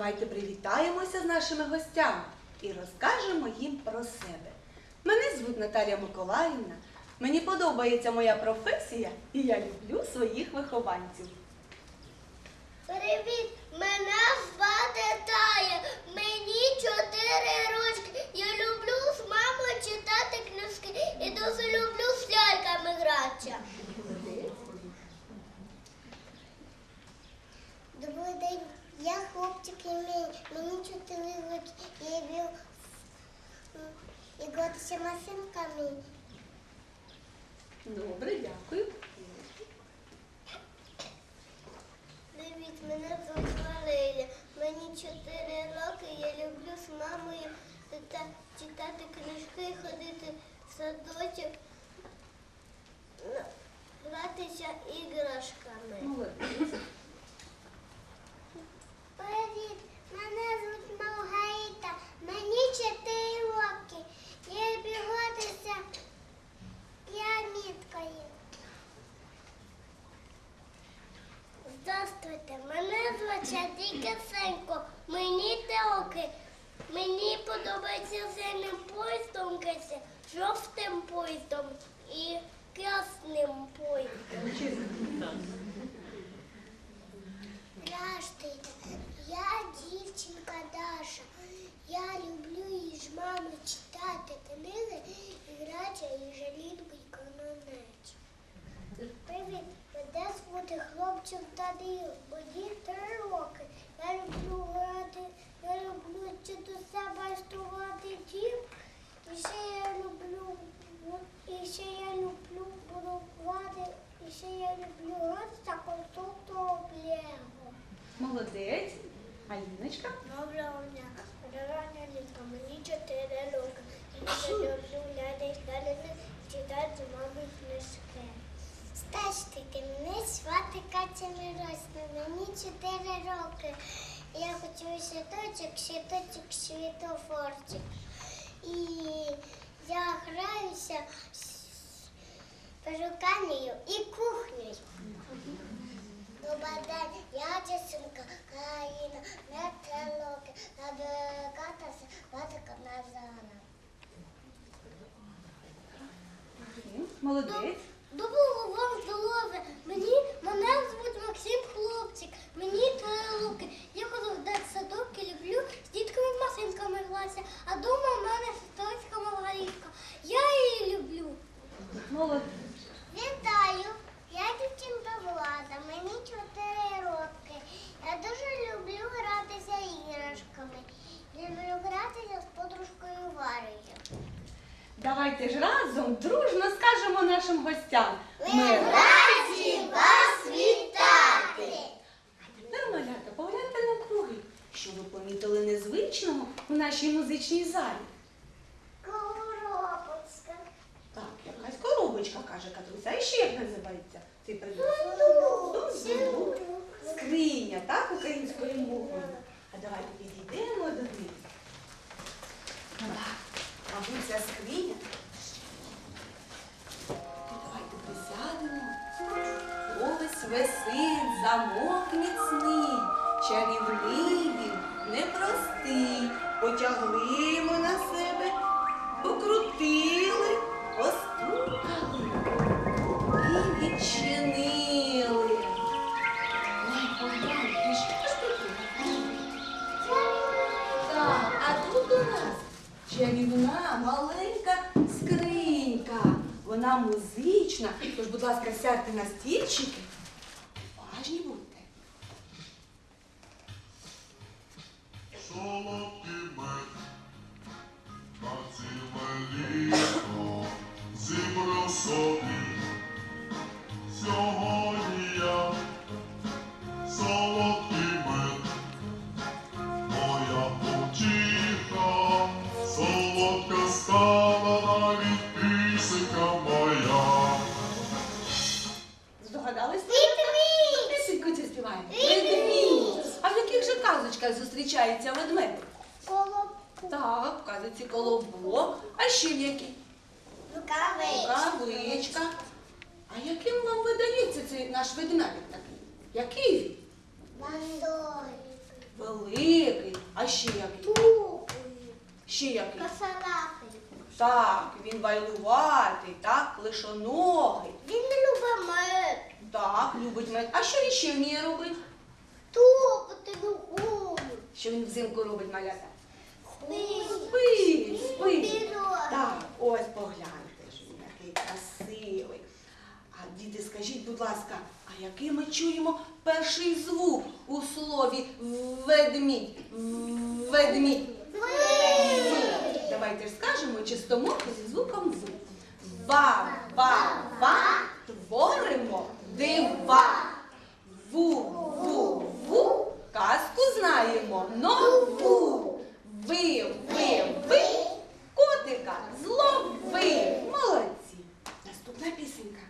давайте привітаємося з нашими гостями і розкажемо їм про себе. Мене звуть Наталія Миколаївна, мені подобається моя професія, і я люблю своїх вихованців. Яночка. Доброго дня. Дорога Літка, мені 4 роки. Я люблю глядати калини, читати мамі книжки. Стежтики, мене звати Катя Миросна, мені 4 роки. Я хочу світочок, світочок, світофорчик. І я граюся з перуканею і кухнею. Добрий я Джесинка. good. у нашій музичній залі? Коробочка. Так, якась коробочка, каже Катруся. А ще як називається цей предмет? Скриня, так, українською мовою. А давайте підійдемо до них. Мабуть, ця скриня. Давайте присядемо. Ось висить замок міцний, чарівний потягли ми на себе, покрутили, постукали і відчинили. Ой, погляньте, що ж тут? Так, а тут у нас чарівна маленька скринька. Вона музична. Тож, будь ласка, сядьте на стільчики. дошках зустрічається ведмедик? Колобок. Так, вказується колобок. А ще які? Рукавичка. Рукавичка. А яким вам видається цей наш ведмедик такий? Який? Великий. Великий. А ще який? Тупий. Ще який? Косолапий. Так, він вайлуватий, так, лишоногий. Він не любить мед. Так, любить мед. А що він ще вміє робити? Тупити ногу. Що він взимку робить малята? Спить. Спить, спить. Так, ось погляньте ж він який красивий. А діти, скажіть, будь ласка, а який ми чуємо перший звук у слові ведмідь? Ведмідь. Давайте ж скажемо чистомовку зі звуком зуб. Ба, ба, ба, творимо дива. Ву, ву, ву, казку знаємо нову. Ви, ви, ви, котика злови. Молодці. Наступна пісенька.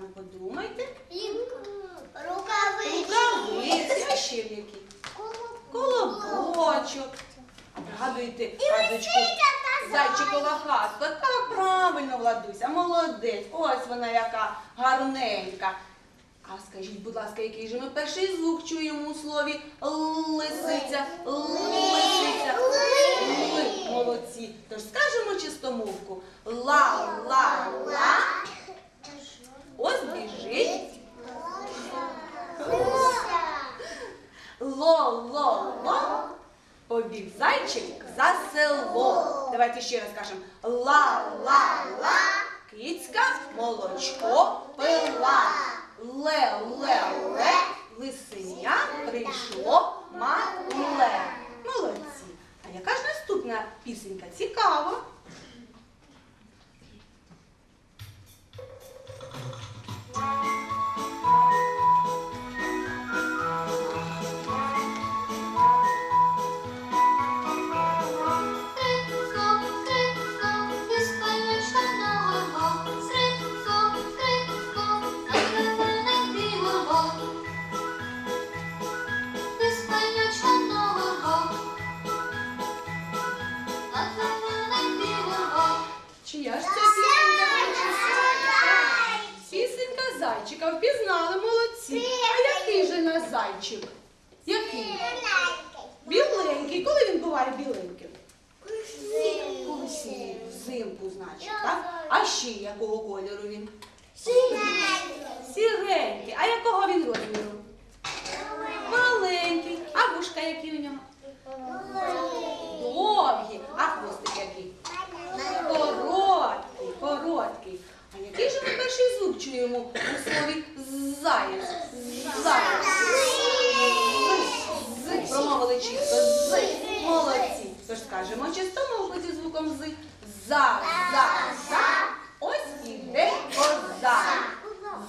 Так, ну подумайте. Рукавички. Рукавиці, а ще в які? Колобочок. Казочку та Зайчикова хатка. Так, правильно, Владуся, молодець. Ось вона яка гарненька. А скажіть, будь ласка, який же ми перший звук чуємо у слові лисиця? Лисиця. Ли. Молодці. Тож скажемо чистомовку. Ла-ла-ла. Ось біжить. Ло-ло-ло. Побіг зайчик за село. Давайте ще раз кажемо. Ла-ла-ла. Кицька молочко пила. Ле-ле-ле. Зайчика. Впізнали молодці. А який же наш зайчик? Який? Біленький. Коли він буває біленьким? Сніг, взимку, значить, так? А ще якого кольору він? Сіренький. А якого він розміру? Маленький. А вушка які у нього? Довгі. А хвостик який? Короткий, короткий. Який же ми перший звук чуємо у слові заєць? Заєць. З. Промовили чисто. З. Молодці. Тож скажемо чистомовку зі звуком з. За, за, за. Ось іде коза.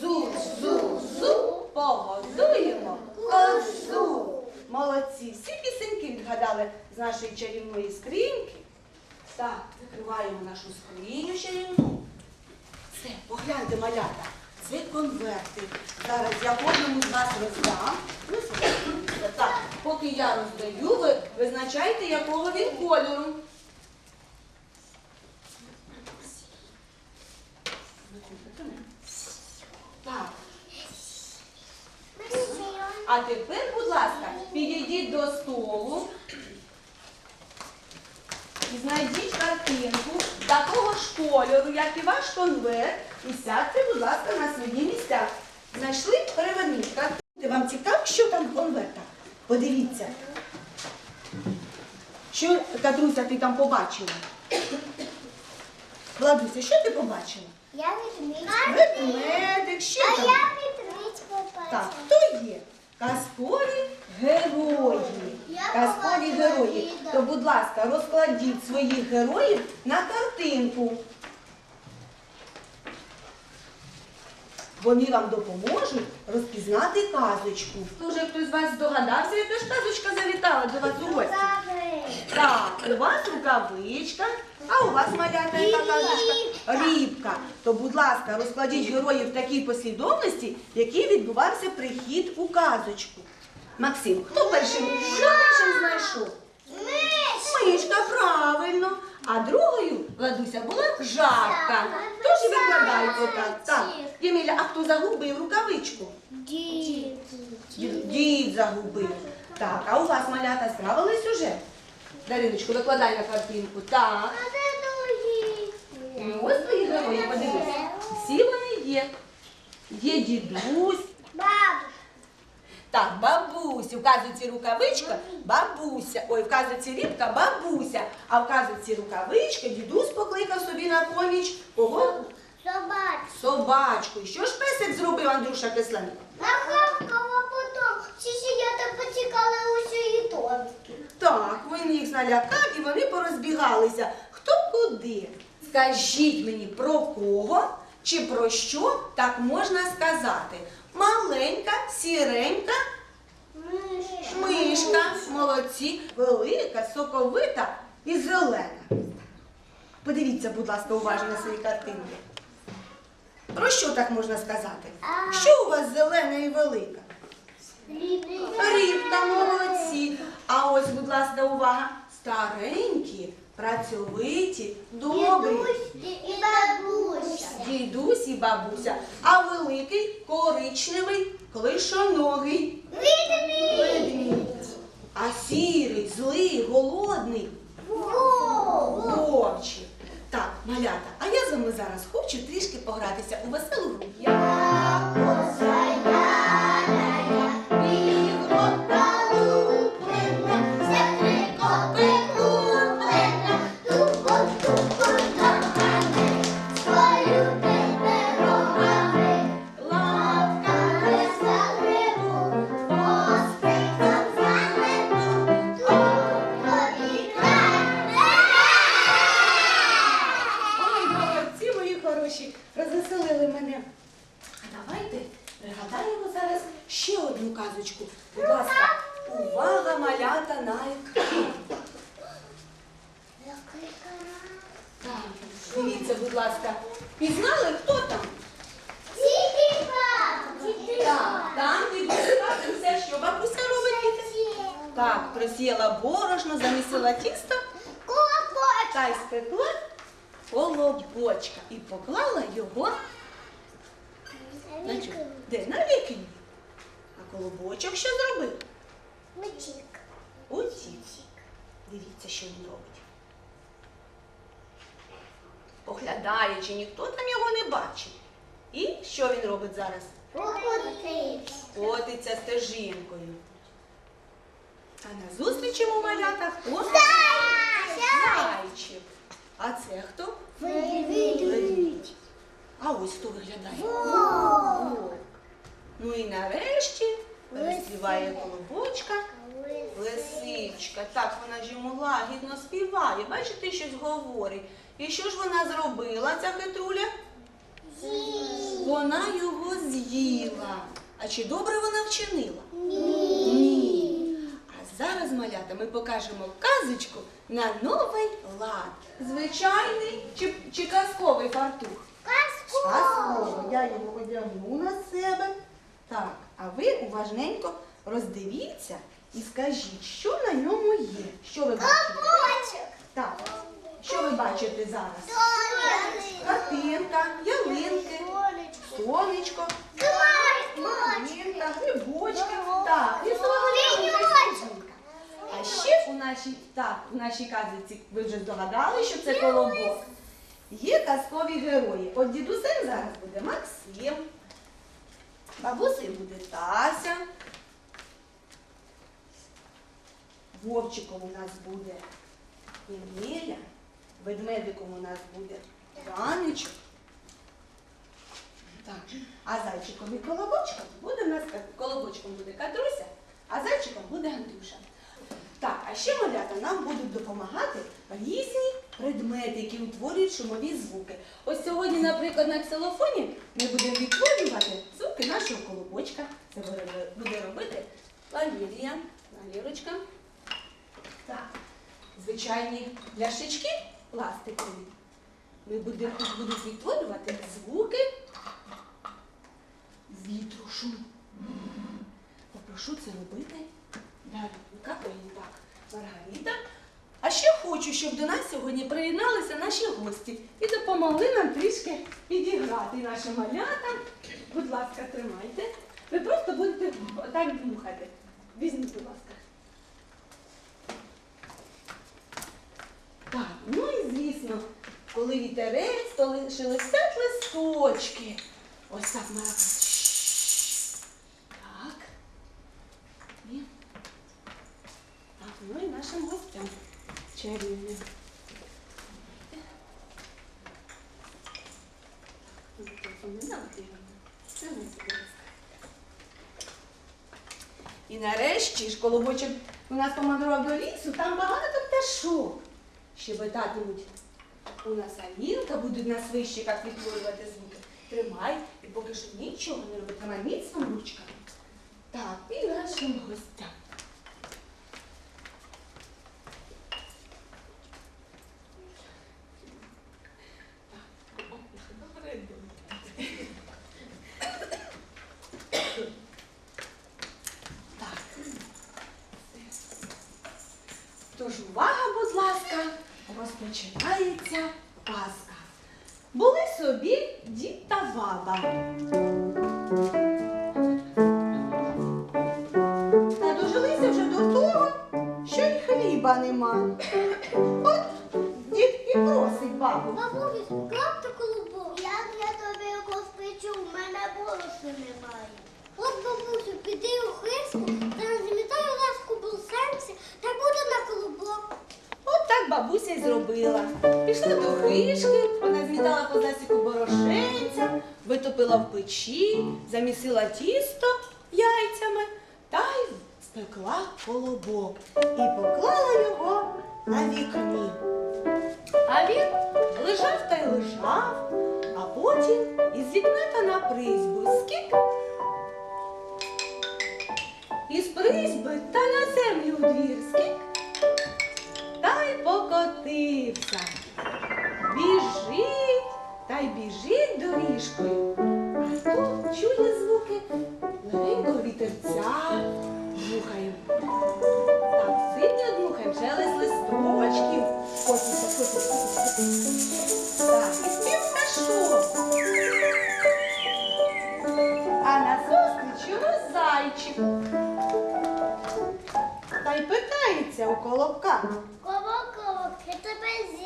Зу, зу, зу. Погодуємо козу. Молодці. Всі пісеньки відгадали з нашої чарівної скриньки. Так, закриваємо нашу скриню чарівну. Це, погляньте, малята, це конверти. Зараз я кожному з вас роздам. Ну, сюди. Так, поки я роздаю, ви визначайте, якого він кольору. Так, а тепер, будь ласка, підійдіть до столу і знайдіть картинку такого ж кольору, як і ваш конверт, і сядьте, будь ласка, на свої місця. Знайшли переверніть. Катруся, Вам цікаво, що там в конвертах? Подивіться. Що, Катруся, ти там побачила? Владуся, що ти побачила? Я ведмідь. Ведмедик, що А там? я ведмідь попала. Так, хто є? Казкові герої. Казкові герої. То, будь ласка, розкладіть своїх героїв на картинку. Вони вам допоможуть розпізнати казочку. Може, хтось з вас здогадався, яка ж казочка завітала до вас у гості? Так, у вас рукавичка, а у вас малята яка казочка? Рібка. То, будь ласка, розкладіть героїв в такій послідовності, в якій відбувався прихід у казочку. Максим, хто першим? Що першим знайшов? Мишка, правильно. А другою, Владуся, була жабка. Тож і викладайте так. Так. Єміля, а хто загубив рукавичку? Дід. Дід дід загубив. Так, а у вас малята справились уже? Дариночку, викладай на картинку. Так. А де другі? Ну, ось твої герої, подивись. Всі вони є. Є дідусь. Бабушка. Так, бабуся. В казуці рукавичка, бабуся. Ой, в казуці рібка, бабуся. А в казуці рукавичка дідусь покликав собі на поміч кого? Собака. Собачку. І Що ж песик зробив Андрюша Кисленко? Нагавкала Так, він їх налякав і вони порозбігалися. Хто куди? Скажіть мені, про кого чи про що так можна сказати? Маленька, сіренька, мишка, молодці, велика, соковита і зелена. Подивіться, будь ласка, уважно на свої картинки. Про що так можна сказати? Що у вас зелена і велика? Рібка, молодці. А ось, будь ласка, увага. Старенькі, працьовиті, добрі. І бабуся. Дідусь і бабуся. А великий, коричневий, клишоногий. Ведмідь. А сірий, злий, голодний, вовчий. Так, малята, а я з вами зараз хочу трішки погратися у веселу гру. Дивіться, що він робить. Поглядає, чи ніхто там його не бачить. І що він робить зараз? Котиться стежинкою. А на зустріч йому малята хто? Зайчик. А це хто? Ведмідь. А ось хто виглядає? Вовк. Ну і нарешті переспіває колобочка лисичка. Так, вона ж йому лагідно співає. Бачите, щось говорить. І що ж вона зробила, ця хитруля? Вона його з'їла. А чи добре вона вчинила? Ні. А зараз, малята, ми покажемо казочку на новий лад. Звичайний чи, чи казковий фартух? Казково. Я його одягну на себе. Так, а ви уважненько роздивіться і скажіть, що на ньому є. Що ви бачите? Так. Що ви бачите зараз? Картинка, ялинки, сонечко, малинка, грибочки. Так, і стежинка. А ще у нашій, так, у нашій казці ви вже здогадали, що це колобок. Є казкові герої. От дідусем зараз буде Максим. Бабусею буде Тася. Вовчиком у нас буде Еміля. Ведмедиком у нас буде. Так. А зайчиком і колобочком буде у нас колобочком буде Катруся, а зайчиком буде Андрюша. Так, а ще малята нам будуть допомагати різні предмети, які утворюють шумові звуки. Ось сьогодні, наприклад, на ксилофоні ми будемо відтворювати звуки нашого колобочка. Це буде- робити Валерія, Валерочка. Так, звичайні ляшечки пластикові. Ми будемо тут відтворювати звуки вітру шум. Попрошу це робити ой, так, Маргарита. А ще хочу, щоб до нас сьогодні приєдналися наші гості і допомогли нам трішки підіграти нашим малятам. Будь ласка, тримайте. Ви просто будете так дмухати. Візьміть, будь ласка. Так, ну і звісно, коли вітерець, то шелестять листочки. Ось так маракас. Так. І. Так, ну і нашим гостям чарівним. Ми. І нарешті ж колобочок у нас помандрував до лісу, там багато пташок. Щебетатимуть у нас Алінка, будуть вище, як відтворювати звуки. Тримай, і поки що нічого не роби, тримай міцно ручками. Так, і нашим гостям. Хліба нема. От дід і просить бабу. Бабусь, клапти колобок. Як я тобі його спечу, в мене борошна немає. От бабусю, піди у хиску та замітай ласку болсенці та буде на колобок. От так бабуся й зробила. Пішла до хишки, вона змітала по засіку борошенця, витопила в печі, замісила тісто яйцями спекла колобок і поклала його на вікні. А він лежав та й лежав, а потім із вікна та на призьбу скік. Із призьби та на землю у двір скік та й покотився. Біжить та й біжить доріжкою. А тут чує звуки легенького вітерця. Дмухаю. Так, сильно дмухаємо, шелест листочків. Котиться, котиться. Так, і спів пташок. А назустріч йому зайчик. Та й питається у колобка. Колобок, колобок, я тебе з'їв.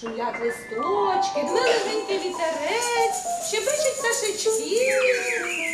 Шумлять листочки, дме легенький вітерець, щебечуть пташечки.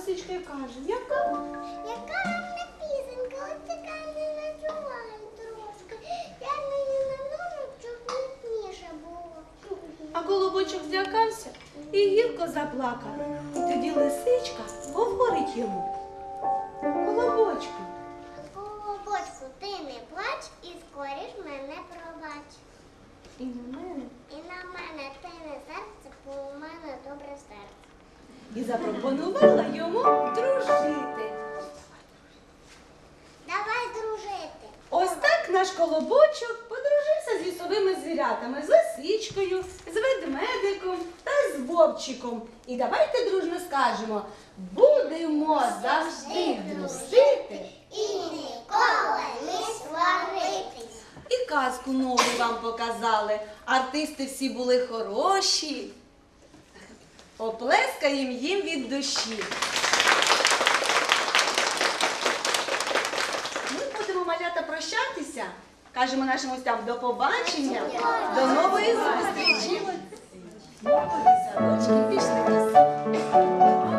Лисичка й каже, яка? Яка гарна пісенька, ось така не нажуваю трошки. Я мені на ногу, щоб міцніше було. А голубочок злякався і гірко заплакав. І тоді лисичка говорить йому. Колобочку, Колобочку, ти не плач і скоріш мене пробач. і на мене. І на мене ти не серце, бо у мене добре серце. І запропонувала йому дружити. Давай дружити. Ось так наш колобочок подружився з лісовими звірятами, з лисичкою, з ведмедиком та з вовчиком. І давайте дружно скажемо: будемо завжди дружити. І ніколи не сваритись. І казку нову вам показали. Артисти всі були хороші. Оплескаємо їм від душі. Ми будемо малята прощатися. Кажемо нашим гостям до побачення, до нової зустрічі. Молодці, садочки, пішли.